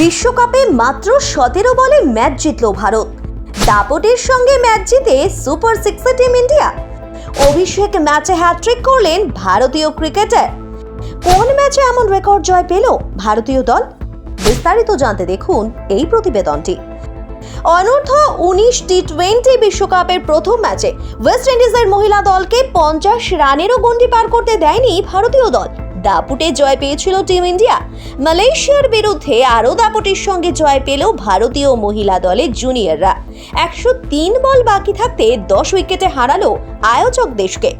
বিশ্বকাপে মাত্র সতেরো বলে ম্যাচ জিতল ভারত। দাপটের সঙ্গে ম্যাচ জিতে সুপার সিক্সে টিম ইন্ডিয়া। অভিষেক ম্যাচে হ্যাট্রিক করলেন ভারতীয় ক্রিকেটার। কোন ম্যাচে এমন রেকর্ড জয় পেল ভারতীয় দল? বিস্তারিত জানতে দেখুন এই প্রতিবেদনটি। অনূর্ধ্ব উনিশ টি টোয়েন্টি বিশ্বকাপের প্রথম ম্যাচে ওয়েস্ট ইন্ডিজের মহিলা দলকে পঞ্চাশ রানেরও গন্ডি পার করতে দেয়নি ভারতীয় দল। দাপুটে জয় পেয়েছিল টিম ইন্ডিয়া। মালয়েশিয়ার বিরুদ্ধে আরও দাপুটের সঙ্গে জয় পেল ভারতীয় মহিলা দলের জুনিয়ররা। একশো তিন বল বাকি থাকতে দশ উইকেটে হারালো আয়োজক দেশকে।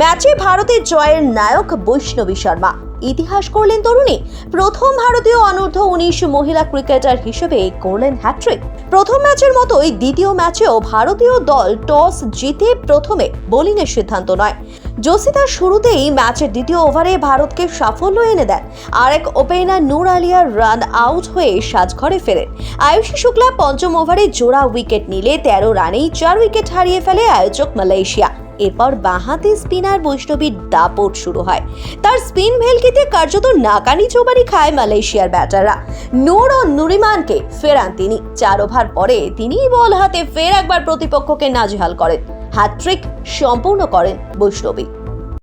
ম্যাচে ভারতের জয়ের নায়ক বৈষ্ণবী শর্মা। ইতিহাস করলেন তরুণী। প্রথম ভারতীয় অনূর্ধ্ব উনিশ মহিলা ক্রিকেটার হিসেবে করলেন হ্যাট্রিক প্রথম ম্যাচের মতোই দ্বিতীয় ম্যাচেও ভারতীয় দল টস জিতে প্রথমে বোলিংয়ের সিদ্ধান্ত নয়। জসিতা শুরুতেই ম্যাচের দ্বিতীয় ওভারে ভারতকে সাফল্য এনে দেন। আরেক ওপেনার নূর আলিয়ার রান আউট হয়ে সাজঘরে ফেরেন। আয়ুষী শুক্লা পঞ্চম ওভারে জোড়া উইকেট নিলে তেরো রানেই চার উইকেট হারিয়ে ফেলে আয়োজক মালয়েশিয়া। এরপর বাঁহাতি স্পিনার বৈষ্ণবীর দাপট শুরু হয়। তার স্পিন ভেলকিতে কার্যত নাকানি চৌবারি খায় মালয়েশিয়ার ব্যাটাররা। নূর ও নুরিমানকে ফেরান তিনি। চার ওভার পরে তিনিই বল হাতে ফের একবার প্রতিপক্ষকে নাজেহাল করেন। হ্যাট্রিক সম্পূর্ণ করেন বৈষ্ণবী।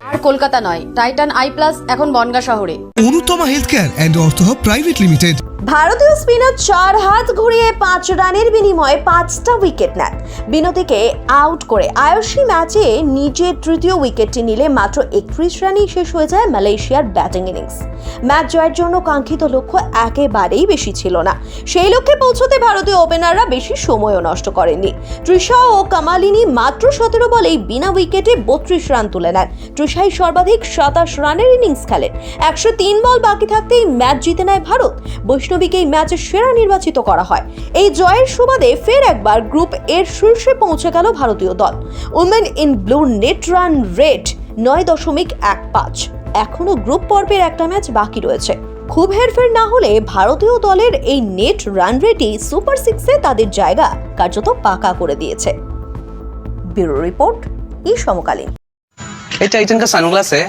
আর কলকাতা নয় টাইটান আই প্লাস এখন বনগা শহরে। Anutama health care and Ortho private limited. ভারতীয় স্পিনার চার হাত ঘুরিয়ে পাঁচ রানের বিনিময়ে পাঁচটা উইকেট নেন। বিনতিকে আউট করে আয়ুষী ম্যাচে নিজের তৃতীয় উইকেটটি নিলে মাত্র একত্রিশ রানেই শেষ হয়ে যায় মালয়েশিয়ার ব্যাটিং ইনিংস। ম্যাচ জয়ের জন্য কাঙ্ক্ষিত লক্ষ্য একেবারেই বেশি ছিল না। সেই লক্ষ্যে পৌঁছতে ভারতীয় ওপেনাররা বেশি সময়ও নষ্ট করেননি। তৃষা ও কামালিনী মাত্র সতেরো বলেই বিনা উইকেটে বত্রিশ রান তুলে নেন। তৃষাই সর্বাধিক সাতাশ রানের ইনিংস খেলেন। একশো তিন বল বাকি থাকতেই ম্যাচ জিতে নেয় ভারত। বৈষ্ণবীকেই ম্যাচের সেরা নির্বাচিত করা হয়। এই জয়ের সুবাদে ফের একবার গ্রুপ এর শীর্ষে পৌঁছে গেল ভারতীয় দল। Women in blue net run rate নয় দশমিক এক পাঁচ। এখনও গ্রুপ পর্বের একটা ম্যাচ বাকি রয়েছে। খুব হেরফের না হলে ভারতীয় দলের এই নেট রান রেটই সুপার সিক্সে তাদের জায়গা কার্যত পাকা করে দিয়েছে। ব্যুরো রিপোর্ট ই সমকালীন এটা ইটন কা সানগ্লাস। হ্যাঁ